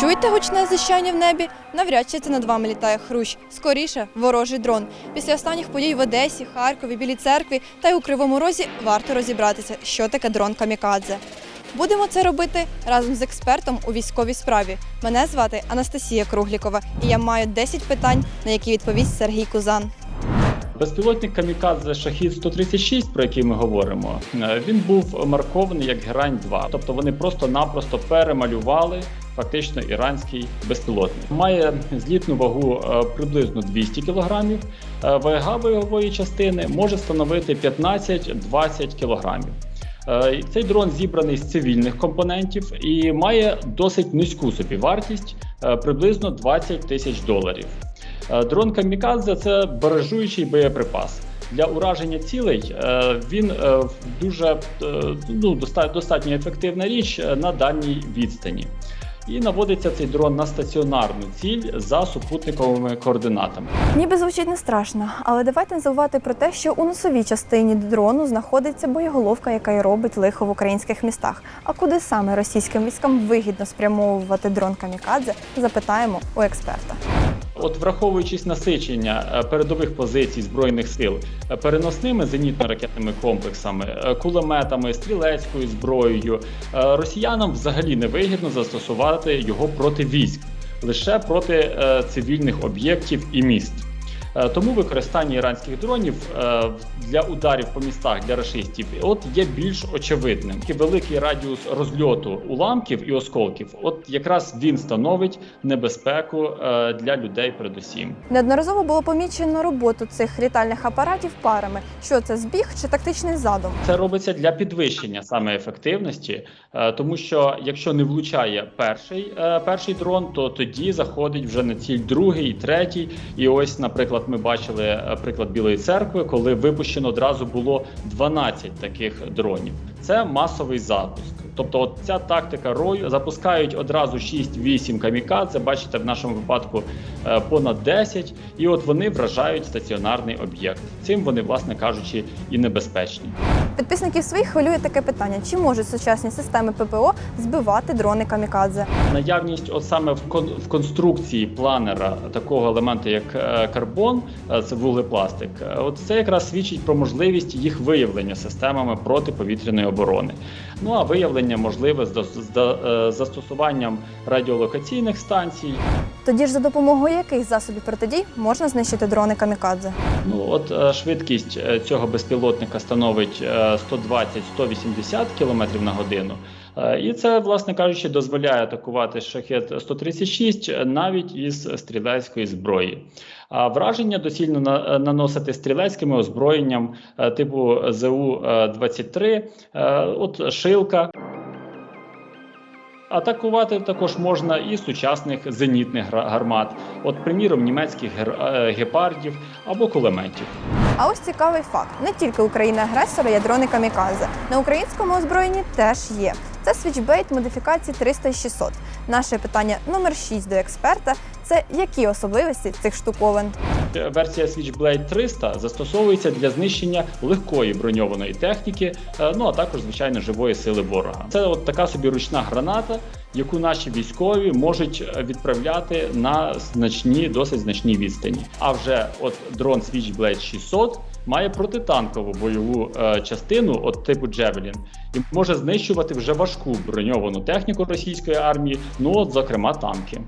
Чуєте гучне зищання в небі? Навряд чи це над вами літає хрущ. Скоріше ворожий дрон. Після останніх подій в Одесі, Харкові, Білій церкві та й у Кривому Розі варто розібратися, що таке дрон камікадзе. Будемо це робити разом з експертом у військовій справі. Мене звати Анастасія Круглікова, і я маю 10 питань, на які відповість Сергій Кузан. Безпілотник Камікадзе Шахід 136, про який ми говоримо, е, він був маркований як Герань 2 Тобто вони просто-напросто перемалювали фактично іранський безпілотник. Має злітну вагу е, приблизно 200 кг, вага бойової частини може становити 15-20 кг. Е, Цей дрон зібраний з цивільних компонентів і має досить низьку собі вартість е, приблизно 20 тисяч доларів. Е, Дрон Камікадзе це баражуючий боєприпас. Для ураження цілей е, він е, дуже ну, достатньо ефективна річ на дальній відстані. І наводиться цей дрон на стаціонарну ціль за супутниковими координатами. Ніби звучить не страшно, але давайте забувати про те, що у носовій частині дрону знаходиться боєголовка, яка й робить лихо в українських містах. А куди саме російським військам вигідно спрямовувати дрон камікадзе, запитаємо у експерта. От враховуючись насичення е, передових позицій збройних сил е, переносними зенітно-ракетними комплексами, е, кулеметами, стрілецькою зброєю, росіянам взагалі не вигідно застосувати його проти військ, лише проти цивільних об'єктів і міст. Е, Тому використання іранських дронів е, для ударів по містах для рашистів от є більш очевидним. Такий великий радіус розльоту уламків і осколків, от якраз він становить небезпеку е, для людей, передусім. Неодноразово було помічено роботу цих літальних апаратів парами. Що це збіг чи тактичний задум? Це робиться для підвищення саме ефективності, тому що якщо не влучає перший, перший дрон, то тоді заходить вже на ціль другий, третій. І ось, наприклад, ми бачили е, приклад Білої церкви, коли випущено одразу було 12 таких дронів. Це масовий запуск. Тобто, от ця тактика рою запускають одразу 6-8 камікадзе. Бачите, в нашому випадку е, понад 10, і от вони вражають стаціонарний об'єкт. Цим вони, власне кажучи, і небезпечні. Підписників своїх хвилює таке питання: чи можуть сучасні системи ППО збивати дрони камікадзе? Наявність, от саме в кон в конструкції планера такого елементу, як е, карбон, е, це вуглепластик, е, от це якраз свідчить про можливість їх виявлення системами протиповітряної оборони. Ну а виявлення можливе з застосуванням радіолокаційних станцій. Тоді ж за допомогою яких засобів протидій можна знищити дрони камікадзе? Ну от е, швидкість е, цього безпілотника становить е, 120-180 км на годину. Е, І це, власне кажучи, дозволяє атакувати шахет 136 навіть із стрілецької зброї. А враження доцільно на- е, наносити стрілецькими озброєнням е, типу ЗУ-23, е, от шилка. Атакувати також можна і сучасних зенітних гармат, от, приміром, німецьких е, гепардів або кулеметів. А ось цікавий факт: не тільки Україна агресора є дрони камікадзе. На українському озброєнні теж є. Це свічбейт модифікації 300 і 600. Наше питання номер 6 до експерта це які особливості цих штуковин? Версія Switchblade 300 застосовується для знищення легкої броньованої техніки, е, ну а також звичайно живої сили ворога. Це от така собі ручна граната, яку наші військові можуть е, відправляти на значні, досить значні відстані. А вже от дрон Switchblade 600 має протитанкову бойову е, частину от типу Javelin і може знищувати вже важку броньовану техніку російської армії, ну от зокрема танки.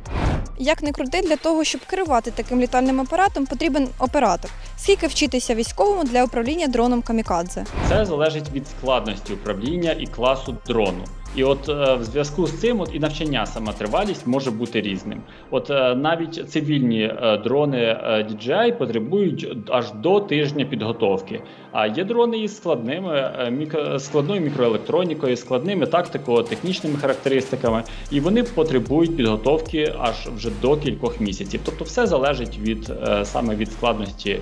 Як не крути, для того, щоб керувати таким літальним апаратом, потрібен оператор. Скільки вчитися військовому для управління дроном камікадзе? Це залежить від складності управління і класу дрону. І от е, в зв'язку з цим от і навчання сама тривалість може бути різним. От е, навіть цивільні е, дрони DJI потребують аж до тижня підготовки. А є дрони із складними мікро, складною мікроелектронікою, складними тактико-технічними характеристиками, і вони потребують підготовки аж вже до кількох місяців. Тобто, все залежить від саме від складності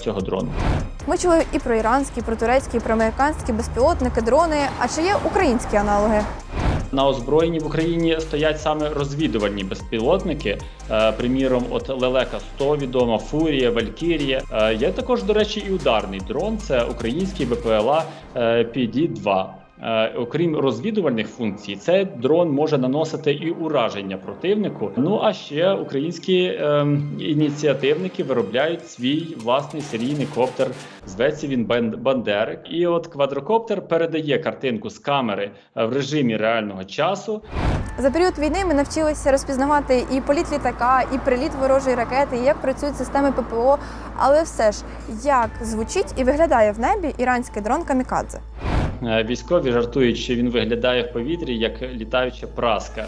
цього дрону. Ми чули і про іранські, про турецькі, і про американські безпілотники, дрони. А чи є українські аналоги? На озброєнні в Україні стоять саме розвідувальні безпілотники. Е, приміром, от Лелека 100 відома, Фурія, Валькірія. Е, є також, до речі, і ударний дрон. Це український БПЛА Піді PD-2. Е, Окрім розвідувальних функцій, цей дрон може наносити і ураження противнику. Ну а ще українські ем, ініціативники виробляють свій власний серійний коптер. Зветься він Бандерик. І от квадрокоптер передає картинку з камери е, в режимі реального часу. За період війни ми навчилися розпізнавати і політ літака, і приліт ворожої ракети, і як працюють системи ППО. Але все ж, як звучить і виглядає в небі іранський дрон Камікадзе? Е, Військові жартують, що він виглядає в повітрі як літаюча праска.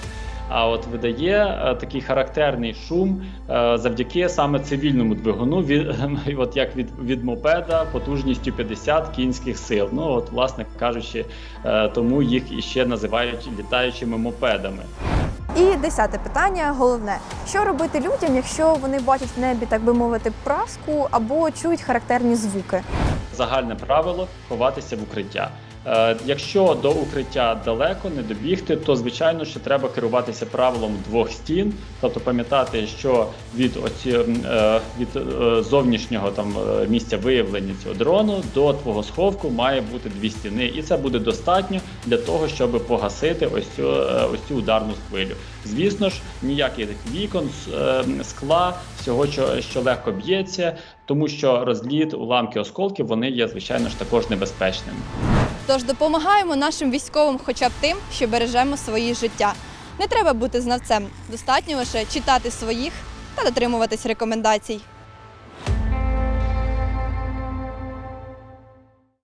А от видає е, такий характерний шум е, завдяки саме цивільному двигуну, від, от як від, від мопеда потужністю 50 кінських сил. Ну от, власне кажучи, тому їх іще називають літаючими мопедами. І десяте питання, головне: що робити людям, якщо вони бачать в небі, так би мовити, праску або чують характерні звуки? Загальне правило ховатися в укриття. Е, якщо до укриття далеко не добігти, то звичайно що треба керуватися правилом двох стін, тобто пам'ятати, що від оці, е, від е, зовнішнього там місця виявлення цього дрону до твого сховку має бути дві стіни, і це буде достатньо для того, щоб погасити ось цю, ось цю ударну хвилю. Звісно ж, ніяких вікон, скла, всього, що легко б'ється, тому що розліт, уламки, осколків вони є звичайно ж також небезпечними. Тож допомагаємо нашим військовим, хоча б тим, що бережемо свої життя. Не треба бути знавцем, достатньо лише читати своїх та дотримуватись рекомендацій.